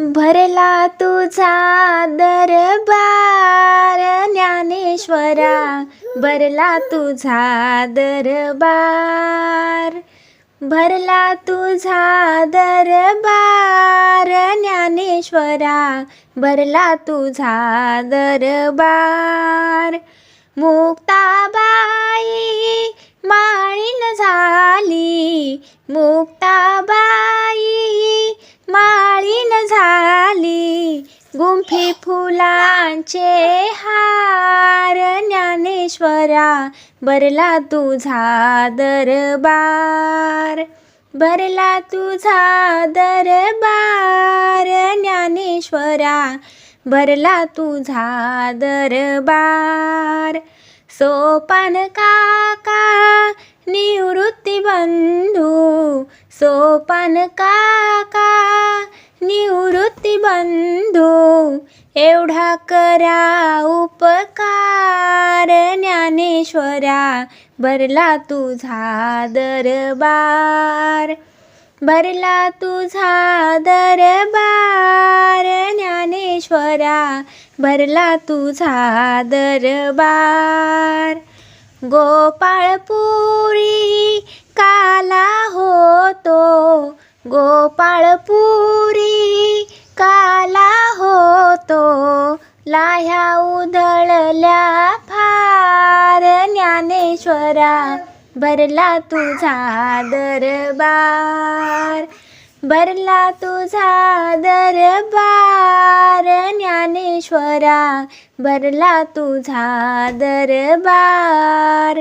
भरला तुझा दरबार ज्ञानेश्वरा. भरला तुझा दरबार. भरला तुझा दरबार ज्ञानेश्वरा. भरला तुझा दरबार. मुक्ताबाई माळीन झाली. मुक्ताबाई गुंफी फुलांचे हार ज्ञानेश्वरा भरला तुझा दरबार. भरला तुझा दरबार ज्ञानेश्वरा भरला तुझा दरबार. सोपान काका निवृत्ती बंधू सोपान काका निवृत्ती बंधू एवढा करा उपकार ज्ञानेश्वरा भरला तुझा दरबार. भरला तुझा दरबार ज्ञानेश्वरा भरला तुझा दरबार. गोपाळपुरी काला होतो गोपाळपुरी लाह्या उधळल्या फार ज्ञानेश्वरा भरला तुझा दरबार. भरला तुझा दरबार ज्ञानेश्वरा भरला तुझा दरबार.